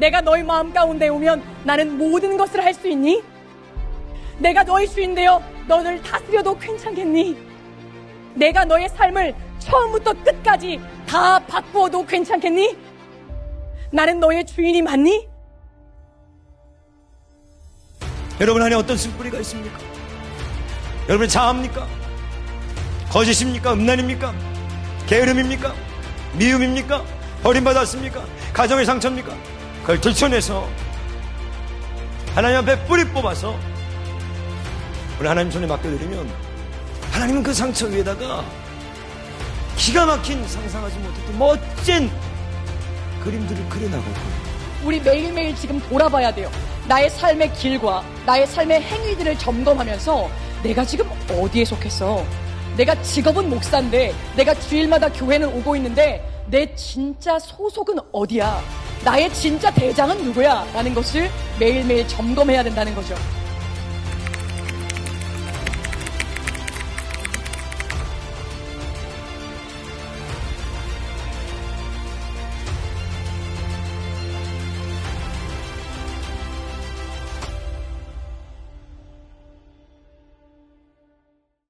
내가 너희 마음 가운데 오면 나는 모든 것을 할 수 있니? 내가 너의 주인되어 너를 다스려도 괜찮겠니? 내가 너의 삶을 처음부터 끝까지 다 바꾸어도 괜찮겠니? 나는 너의 주인이 맞니? 여러분 안에 어떤 쓴뿌리가 있습니까? 여러분 자합니까? 거짓입니까? 음란입니까? 게으름입니까? 미움입니까? 버림받았습니까? 가정의 상처입니까? 그걸 들춰내서 하나님 앞에 뿌리 뽑아서 우리 하나님 손에 맡겨드리면 하나님은 그 상처 위에다가 기가 막힌 상상하지 못했던 멋진 그림들을 그려나가고 우리 매일매일 지금 돌아봐야 돼요. 나의 삶의 길과 나의 삶의 행위들을 점검하면서 내가 지금 어디에 속했어? 내가 직업은 목사인데 내가 주일마다 교회는 오고 있는데 내 진짜 소속은 어디야? 나의 진짜 대장은 누구야? 라는 것을 매일매일 점검해야 된다는 거죠.